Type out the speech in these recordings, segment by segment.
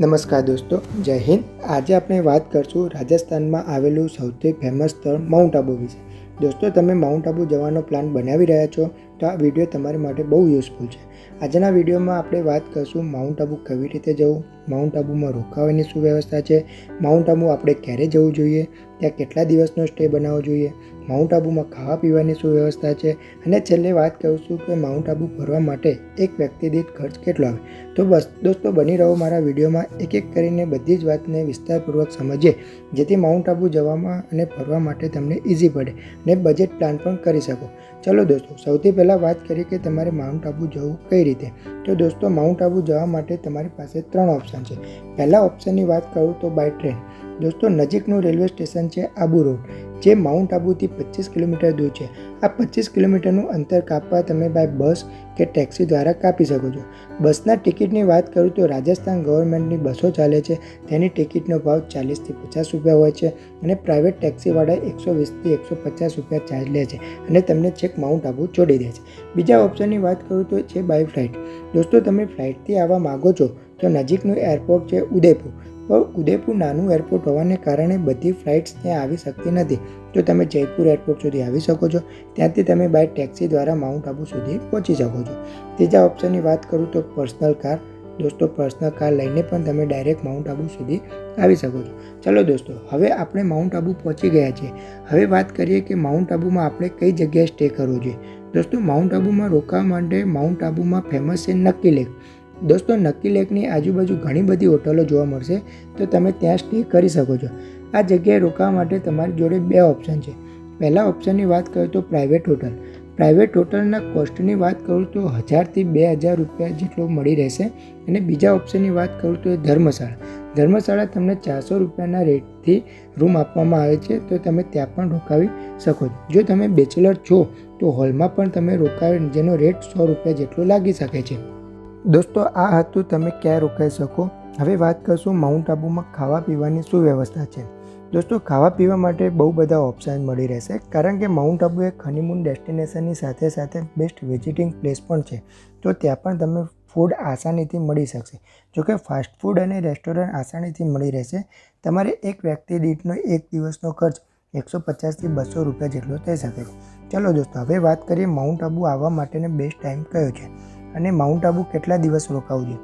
નમસ્કાર દોસ્તો, જય હિન્દ. આજે આપણે વાત કરશું રાજસ્થાનમાં આવેલું સૌથી ફેમસ સ્થળ માઉન્ટ આબુ વિશે. દોસ્તો, તમે માઉન્ટ આબુ જવાનો પ્લાન બનાવી રહ્યા છો? તો આ વીડિયો તમારી માટે બહુ યુઝફુલ છે. આજના વિડીયોમાં આપણે વાત કરશું માઉન્ટ આબુ કેવી રીતે જવું? માઉન્ટ આબુમાં રોકાવાની શું વ્યવસ્થા છે? માઉન્ટ આબુ આપણે ક્યારે જવું જોઈએ? ત્યાં કેટલા દિવસનો સ્ટે બનાવવો જોઈએ? માઉન્ટ આબુમાં ખાવા પીવાની શું વ્યવસ્થા છે? અને છેલ્લે વાત કરીશું કે માઉન્ટ આબુ ફરવા માટે એક વ્યક્તિ દીઠ ખર્ચ કેટલો આવે? તો બસ, દોસ્તો, બની રહો મારા વિડીયોમાં એક એક કરીને બધી જ વાતને વિસ્તારપૂર્વક સમજીએ, જેથી માઉન્ટ આબુ જવામાં અને ફરવા માટે તમને ઇઝી પડે ને બજેટ પ્લાન પણ કરી શકો. ચલો દોસ્તો, સૌથી પહેલાં વાત કરીએ કે તમારે માઉન્ટ આબુ જવું કઈ રીતે? તો દોસ્તો માઉન્ટ આબુ જવા માટે તમારી પાસે ત્રણ ઓપ્શન છે. પહેલાં ઓપ્શનની વાત કરું તો બાય ટ્રેન દોસ્તો, નજીકનું રેલવે સ્ટેશન છે આબુ રોડ, જે માઉન્ટ આબુથી પચીસ કિલોમીટર દૂર છે. આ પચીસ કિલોમીટરનું અંતર કાપવા તમે બાય બસ કે ટેક્સી દ્વારા કાપી શકો છો. બસના ટિકિટની વાત કરું તો રાજસ્થાન ગવર્મેન્ટની બસો ચાલે છે. તેની ટિકિટનો ભાવ ચાલીસથી પચાસ રૂપિયા હોય છે અને પ્રાઇવેટ ટેક્સીવાળા એકસો વીસથી એકસો પચાસ રૂપિયા ચાર્જ લે છે અને તમને છેક માઉન્ટ આબુ છોડી દે છે. બીજા ઓપ્શનની વાત કરું તો છે બાય ફ્લાઇટ દોસ્તો, તમે ફ્લાઇટથી આવવા માગો છો તો નજીકનું એરપોર્ટ છે ઉદયપુર. પણ ઉદયપુર નાનું એરપોર્ટ હોવાને કારણે બધી ફ્લાઇટ્સ ત્યાં આવી શકતી નથી. તો તમે જયપુર એરપોર્ટ સુધી આવી શકો છો, ત્યાંથી તમે બાય ટેક્સી દ્વારા માઉન્ટ આબુ સુધી પહોંચી શકો છો. ત્રીજા ઓપ્શનની વાત કરું તો પર્સનલ કાર દોસ્તો પર્સનલ કાર લઈને પણ તમે ડાયરેક્ટ માઉન્ટ આબુ સુધી આવી શકો છો. ચલો દોસ્તો, હવે આપણે માઉન્ટ આબુ પહોંચી ગયા છીએ. હવે વાત કરીએ કે માઉન્ટ આબુમાં આપણે કઈ જગ્યાએ સ્ટે કરવો જોઈએ. દોસ્તો માઉન્ટ આબુમાં રોકાવા માટે માઉન્ટ આબુમાં ફેમસ છે નક્કી લેક દોસ્તો, નક્કી લેકની આજુબાજુ ઘણી બધી હોટલો જોવા મળશે, તો તમે ત્યાં સ્ટે કરી શકો છો. આ જગ્યાએ રોકાવા માટે તમારી જોડે બે ઓપ્શન છે. પહેલા ઓપ્શનની વાત કરું તો પ્રાઇવેટ હોટલ પ્રાઇવેટ હોટલના કોસ્ટની વાત કરું તો હજારથી બે હજાર રૂપિયા જેટલો મળી રહેશે અને બીજા ઓપ્શનની વાત કરું તો એ ધર્મશાળા. ધર્મશાળા તમને ચારસો રૂપિયાના રેટથી રૂમ આપવામાં આવે છે, તો તમે ત્યાં પણ રોકાવી શકો છો. જો તમે બેચલર છો, તો હોલમાં પણ તમે રોકાવી, જેનો રેટ સો રૂપિયા જેટલો લાગી શકે છે. દોસ્તો, આ હતું તમે ક્યાં રોકાઈ શકો? હવે વાત કરશું માઉન્ટ આબુમાં ખાવા પીવાની શું વ્યવસ્થા છે. દોસ્તો, ખાવા પીવા માટે બહુ બધા ઓપ્શન મળી રહેશે, કારણ કે માઉન્ટ આબુ એક હનીમૂન ડેસ્ટિનેશનની સાથે સાથે બેસ્ટ વિઝિટિંગ પ્લેસ પણ છે. તો ત્યાં પણ તમે ફૂડ આસાનીથી મળી શકશે. જોકે ફાસ્ટ ફૂડ અને રેસ્ટોરન્ટ આસાનીથી મળી રહેશે. તમારે એક વ્યક્તિ દીઠનો એક દિવસનો ખર્ચ એકસો પચાસથી બસો રૂપિયા જેટલો થઈ શકે. છે ચલો દોસ્તો, હવે વાત કરીએ માઉન્ટ આબુ આવવા માટેનો બેસ્ટ ટાઈમ કયો છે? અને માઉન્ટ આબુ કેટલા દિવસ રોકાવું જોઈએ?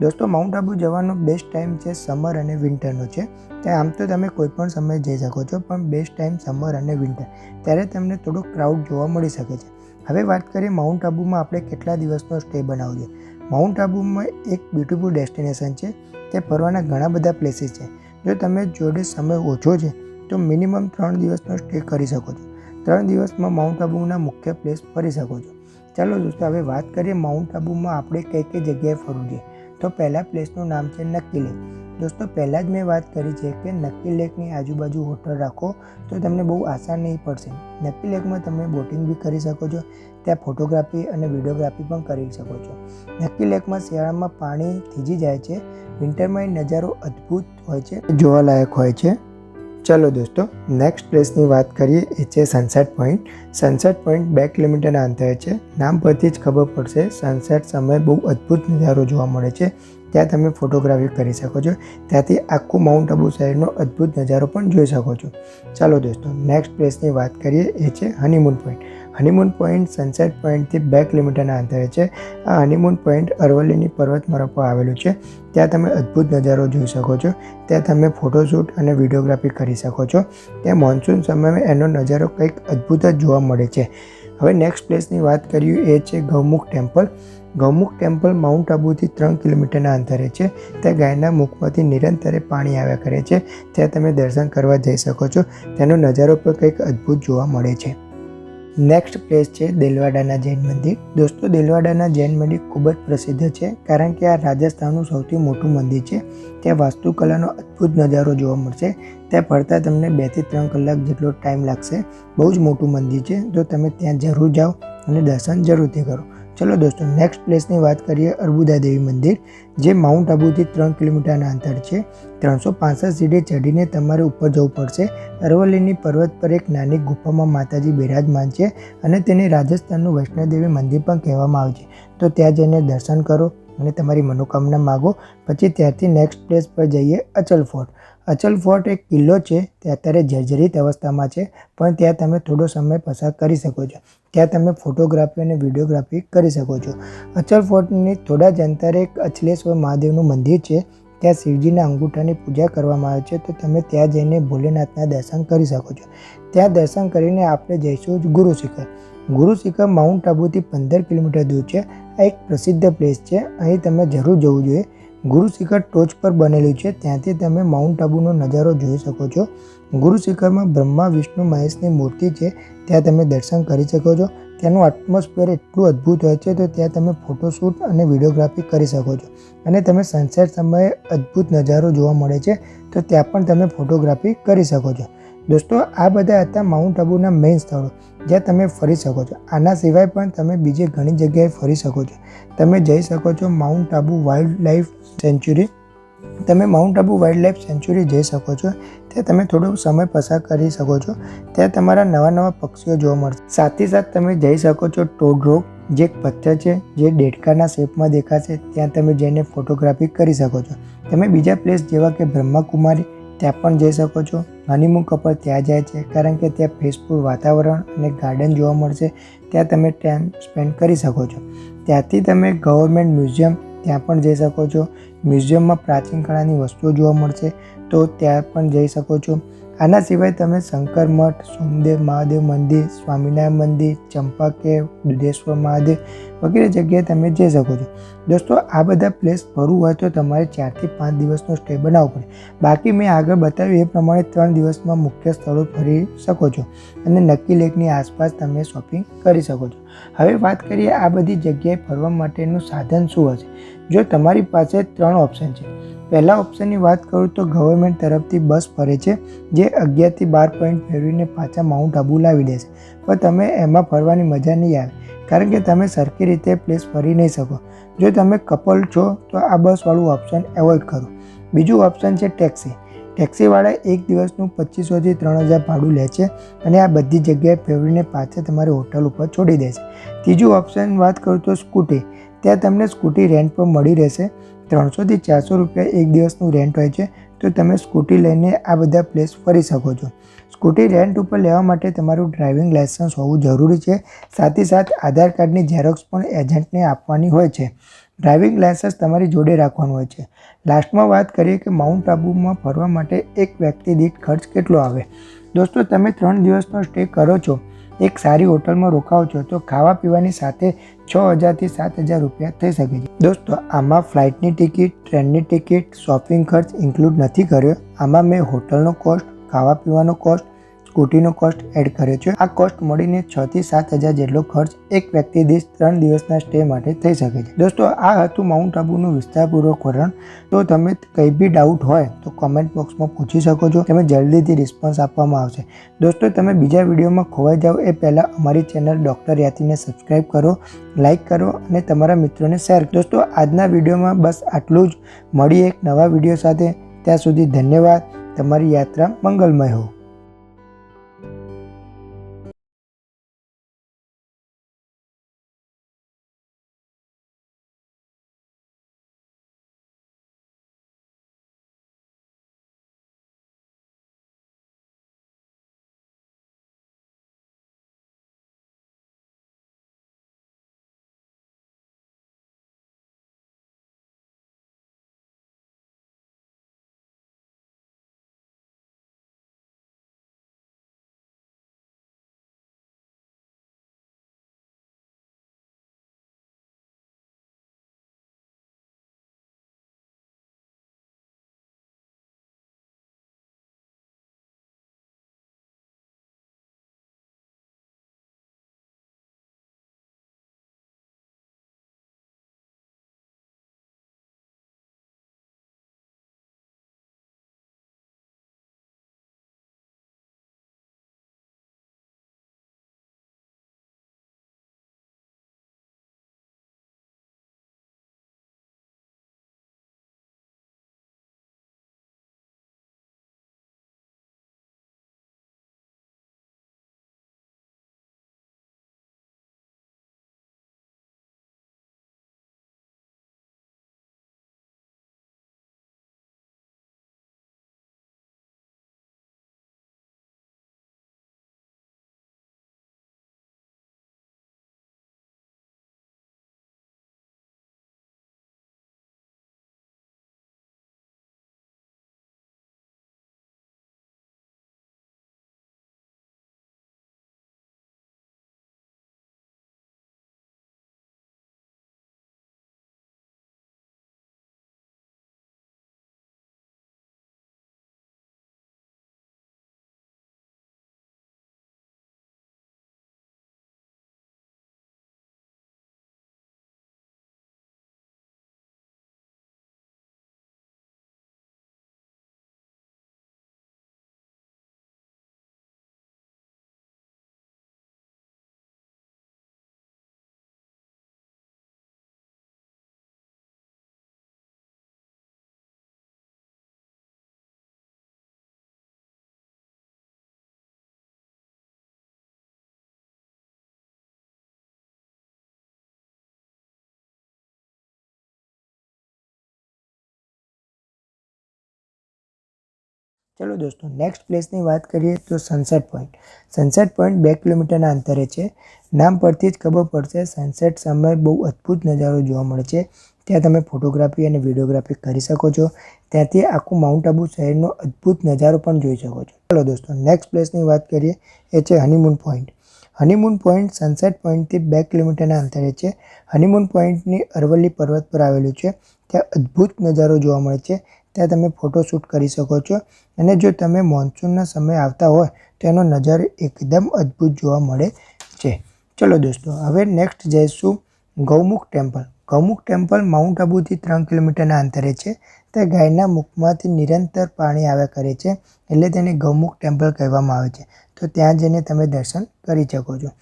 દોસ્તો, માઉન્ટ આબુ જવાનો બેસ્ટ ટાઈમ છે સમર અને વિન્ટરનો છે. ત્યાં આમ તો તમે કોઈ પણ સમયે જઈ શકો છો, પણ બેસ્ટ ટાઈમ સમર અને વિન્ટર ત્યારે તમને થોડો ક્રાઉડ જોવા મળી શકે છે. હવે વાત કરીએ માઉન્ટ આબુમાં આપણે કેટલા દિવસનો સ્ટે બનાવવો માઉન્ટ આબુમાં એક બ્યુટિફુલ ડેસ્ટિનેશન છે. તે ફરવાના ઘણા બધા પ્લેસીસ છે. જો તમે જોડે સમય ઓછો છે, તો મિનિમમ ત્રણ દિવસનો સ્ટે કરી શકો છો. ત્રણ દિવસમાં માઉન્ટ આબુના મુખ્ય પ્લેસ ફરી શકો છો. ચાલો દોસ્તો, હવે વાત કરીએ માઉન્ટ આબુમાં આપણે કઈ કઈ જગ્યાએ ફરવું જોઈએ તો પહેલાં પ્લેસનું નામ છે નક્કી લેક. દોસ્તો, પહેલાં જ મેં વાત કરી છે કે નક્કી લેકની આજુબાજુ હોટલ રાખો તો તમને બહુ આસાન નહીં પડશે. નક્કી લેકમાં તમે બોટિંગ બી કરી શકો છો, ત્યાં ફોટોગ્રાફી અને વિડીયોગ્રાફી પણ કરી શકો છો. નક્કી લેકમાં શિયાળામાં પાણી થીજી જાય છે, વિન્ટરમાં એ નજારો અદ્ભુત હોય છે, જોવાલાયક હોય છે. ચલો દોસ્તો નેક્સ્ટ પ્લેસની વાત કરીએ, એ છે સનસેટ પોઈન્ટ સનસેટ પોઈન્ટ બે કિલોમીટરના અંતરે છે. નામ પરથી જ ખબર પડશે સનસેટ સમયે બહુ અદ્ભુત નજારો જોવા મળે છે. ત્યાં તમે ફોટોગ્રાફી કરી શકો છો. ત્યાંથી આખું માઉન્ટ આબુ શહેરનો અદ્ભુત નજારો પણ જોઈ શકો છો. ચાલો દોસ્તો નેક્સ્ટ પ્લેસની વાત કરીએ, એ છે honeymoon point honeymoon point sunset પોઈન્ટથી બે કિલોમીટરના અંતરે છે. આ હનીમૂન પોઈન્ટ અરવલ્લીની પર્વતમાળા પર આવેલું છે. ત્યાં તમે અદ્ભુત નજારો જોઈ શકો છો. ત્યાં તમે ફોટોશૂટ અને વિડીયોગ્રાફી કરી શકો છો. ત્યાં મોન્સૂન સમયમાં એનો નજારો કંઈક અદ્ભુત જ જોવા મળે છે. હવે નેક્સ્ટ પ્લેસની વાત કરીએ એ છે Gaumukh temple. Gaumukh temple Mount આબુથી ત્રણ કિલોમીટરના અંતરે છે. ત્યાં ગાયના મુખમાંથી નિરંતરે પાણી આવ્યા કરે છે. ત્યાં તમે દર્શન કરવા જઈ શકો છો. તેનો નજારો પણ કંઈક અદ્ભુત જોવા મળે છે. નેક્સ્ટ પ્લેસ છે દેલવાડાના જૈન મંદિર. દોસ્તો, દેલવાડાના જૈન મંદિર ખૂબ જ પ્રસિદ્ધ છે, કારણ કે આ રાજસ્થાનનું સૌથી મોટું મંદિર છે. ત્યાં વાસ્તુકલાનો અદ્ભુત નજારો જોવા મળશે. ત્યાં ફરતા તમને બેથી ત્રણ કલાક જેટલો ટાઈમ લાગશે. બહુ જ મોટું મંદિર છે. તો તમે ત્યાં જરૂર જાઓ અને દર્શન જરૂરથી કરો. ચલો દોસ્તો નેક્સ્ટ પ્લેસની વાત કરીએ અર્બુદા દેવી મંદિર, જે માઉન્ટ આબુથી ત્રણ કિલોમીટરના અંતર છે. ત્રણસો પાંસઠ સીડી ચડીને તમારે ઉપર જવું પડશે. અરવલ્લીની પર્વત પર એક નાની ગુફામાં માતાજી બિરાજમાન છે અને તેને રાજસ્થાનનું વૈષ્ણોદેવી મંદિર પણ કહેવામાં આવે છે. તો ત્યાં જઈને દર્શન કરો. અને તમારી મનોકામના માગો. પછી ત્યાંથી નેક્સ્ટ પ્લેસ પર જઈએ અચલ ફોર્ટ અચલ ફોર્ટ એક કિલ્લો છે, તે અત્યારે જર્જરિત અવસ્થામાં છે, પણ ત્યાં તમે થોડો સમય પસાર કરી શકો છો. ત્યાં તમે ફોટોગ્રાફી અને વિડીયોગ્રાફી કરી શકો છો. અચલ ફોર્ટની થોડા જ અંતરે એક અચલેશ્વર મહાદેવનું મંદિર છે. ત્યાં શિવજીના અંગૂઠાની પૂજા કરવામાં આવે છે, તો તમે ત્યાં જઈને ભોલેનાથના દર્શન કરી શકો છો. ત્યાં દર્શન કરીને આપણે જઈશું ગુરુ શિખર ગુરુ શિખર માઉન્ટ આબુથી પંદર કિલોમીટર દૂર છે. આ એક પ્રસિદ્ધ પ્લેસ છે. અહીં તમે જરૂર જવું જોઈએ. ગુરુ શિખર ટોચ પર બનેલું છે. ત્યાંથી તમે માઉન્ટ આબુનો નજારો જોઈ શકો છો. ગુરુ શિખરમાં બ્રહ્મા, વિષ્ણુ, મહેશની મૂર્તિ છે. ત્યાં તમે દર્શન કરી શકો છો. ત્યાંનું એટમોસ્ફિયર એટલું અદ્ભુત હોય છે તો ત્યાં તમે ફોટોશૂટ અને વિડીયોગ્રાફી કરી શકો છો. અને તમે સનસેટ સમયે અદ્ભુત નજારો જોવા મળે છે. તો ત્યાં પણ તમે ફોટોગ્રાફી કરી શકો છો. દોસ્તો, આ બધા હતા માઉન્ટ આબુના મેઇન સ્થળો, જ્યાં તમે ફરી શકો છો. આના સિવાય પણ તમે બીજી ઘણી જગ્યાએ ફરી શકો છો. તમે જઈ શકો છો Mount Abu wildlife sanctuary તમે Mount Abu wildlife sanctuary જઈ શકો છો. ત્યાં તમે થોડો સમય પસાર કરી શકો છો. ત્યાં તમારા નવા નવા પક્ષીઓ જોવા મળશે. સાથે સાથ તમે જઈ શકો છો ટોડ રોક જે એક પથ્થર છે, જે દેડકાના શેપમાં દેખાશે. ત્યાં તમે જઈને ફોટોગ્રાફી કરી શકો છો. તમે બીજા પ્લેસ જેવા કે બ્રહ્માકુમારી ત્યાં પણ જઈ શકો છો. હનીમૂન કપલ ત્યાં જાય છે કારણ કે ત્યાં ફેસફુલ વાતાવરણ અને ગાર્ડન જોવા મળશે. ત્યાં તમે ટાઈમ સ્પેન્ડ કરી શકો છો. ત્યાંથી તમે ગવર્મેન્ટ મ્યુઝિયમ ત્યાં પણ જઈ શકો છો. મ્યુઝિયમમાં પ્રાચીન કળાની વસ્તુઓ જોવા મળશે. તો ત્યાં પણ જઈ શકો છો. આના સિવાય તમે શંકર મઠ, સોમદેવ, મહાદેવ મંદિર, સ્વામિનારાયણ મંદિર ચંપા કેવ દુધેશ્વર મહાદેવ વગેરે જગ્યાએ તમે જઈ શકો છો. દોસ્તો, આ બધા પ્લેસ ફરવું હોય તો તમારે ચારથી પાંચ દિવસનો સ્ટે બનાવવો પડે. બાકી મેં આગળ બતાવ્યું એ પ્રમાણે ત્રણ દિવસમાં મુખ્ય સ્થળો ફરી શકો છો અને નક્કી લેકની આસપાસ તમે શોપિંગ કરી શકો છો. હવે વાત કરીએ આ બધી જગ્યાએ ફરવા માટેનું સાધન શું હશે? જો તમારી પાસે ત્રણ ઓપ્શન છે પહેલા ઓપ્શનની વાત કરું તો ગવર્મેન્ટ તરફથી બસ ફરે છે, જે અગિયારથી બાર પોઈન્ટ ફેરવીને પાછા માઉન્ટ આબુ લાવી દેશે પણ તમે એમાં ફરવાની મજા નહીં આવે, કારણ કે તમે સરખી રીતે પ્લેસ ફરી નહીં શકો. જો તમે કપલ છો, તો આ બસવાળું ઓપ્શન એવોઇડ કરો. બીજું ઓપ્શન છે ટેક્સી. ટેક્સીવાળા એક દિવસનું પચીસોથી ત્રણ હજાર ભાડું લે છે અને આ બધી જગ્યાએ ફેરવીને પાછા તમારી હોટલ ઉપર છોડી દેશે ત્રીજું ઓપ્શન વાત કરું તો સ્કૂટી. ત્યાં તમને સ્કૂટી રેન્ટ પર મળી રહેશે. ત્રણસોથી ચારસો રૂપિયા એક દિવસનું રેન્ટ હોય છે, તો તમે સ્કૂટી લઈને આ બધા પ્લેસ ફરી શકો છો. સ્કૂટી રેન્ટ ઉપર લેવા માટે તમારું ડ્રાઇવિંગ લાઇસન્સ હોવું જરૂરી છે. સાથે સાથ આધાર કાર્ડની ઝેરોક્સ પણ એજન્ટને આપવાની હોય છે. ડ્રાઇવિંગ લાઇસન્સ તમારી જોડે રાખવાનું હોય છે. લાસ્ટમાં વાત કરીએ કે માઉન્ટ આબુમાં ફરવા માટે એક વ્યક્તિ દીઠ ખર્ચ કેટલો આવે? દોસ્તો, તમે ત્રણ દિવસનો સ્ટે કરો છો. એક સારી હોટલમાં રોકાવો છો તો ખાવા પીવાની સાથે છ હજારથી સાત હજાર રૂપિયા થઈ શકે છે. દોસ્તો, આમાં ફ્લાઇટની ટિકિટ, ટ્રેનની ટિકિટ, શોપિંગ ખર્ચ ઇન્ક્લુડ નથી કર્યો. આમાં મેં હોટલનો કોસ્ટ, ખાવા પીવાનો કોસ્ટ સ્કૂટીનો કોસ્ટ એડ કર્યો છે. આ કોસ્ટ મળીને છ થી સાત હજાર જેટલો ખર્ચ એક વ્યક્તિ દીઠ ત્રણ દિવસના સ્ટે માટે થઈ શકે છે. દોસ્તો, આ હતું માઉન્ટ આબુનું વિસ્તારપૂર્વક વર્ણન. તો તમે કંઈ બી ડાઉટ હોય તો કોમેન્ટ બોક્સમાં પૂછી શકો છો. તમે જલ્દીથી રિસ્પોન્સ આપવામાં આવશે. દોસ્તો, તમે બીજા વિડીયોમાં ખોવાઈ જાઓ એ પહેલાં અમારી ચેનલ ડૉક્ટર યાતીને સબસ્ક્રાઈબ કરો લાઇક કરો અને તમારા મિત્રોને શેર દોસ્તો, આજના વિડીયોમાં બસ આટલું જ. મળીએ એક નવા વીડિયો સાથે. ત્યાં સુધી ધન્યવાદ. તમારી યાત્રા મંગલમય હો. ચલો દોસ્તો નેક્સ્ટ પ્લેસની વાત કરીએ તો સનસેટ પોઈન્ટ સનસેટ પોઈન્ટ બે કિલોમીટરના અંતરે છે. નામ પરથી જ ખબર પડશે સનસેટ સમયે બહુ અદ્ભુત નજારો જોવા મળે છે. ત્યાં તમે ફોટોગ્રાફી અને વિડીયોગ્રાફી કરી શકો છો. ત્યાંથી આખું માઉન્ટ આબુ શહેરનો અદ્ભુત નજારો પણ જોઈ શકો છો. ચલો દોસ્તો નેક્સ્ટ પ્લેસની વાત કરીએ, એ છે honeymoon point honeymoon point sunset પોઈન્ટથી બે કિલોમીટરના અંતરે છે. હનીમૂન પોઈન્ટની અરવલ્લી પર્વત પર આવેલું છે. ત્યાં અદ્ભુત નજારો જોવા મળે છે. ત્યાં તમે ફોટોશૂટ કરી શકો છો. અને જો તમે મોન્સૂનના સમય આવતા હોય, તો એનો નજારો એકદમ અદ્ભુત જોવા મળે છે. ચલો દોસ્તો, હવે નેક્સ્ટ જઈશું Gaumukh temple Gaumukh temple Mount આબુથી ત્રણ કિલોમીટરના અંતરે છે. તે ગાયના મુખમાંથી નિરંતર પાણી આવ્યા કરે છે. એટલે તેને ગૌમુખ ટેમ્પલ કહેવામાં આવે છે. તો ત્યાં જઈને તમે દર્શન કરી શકો છો.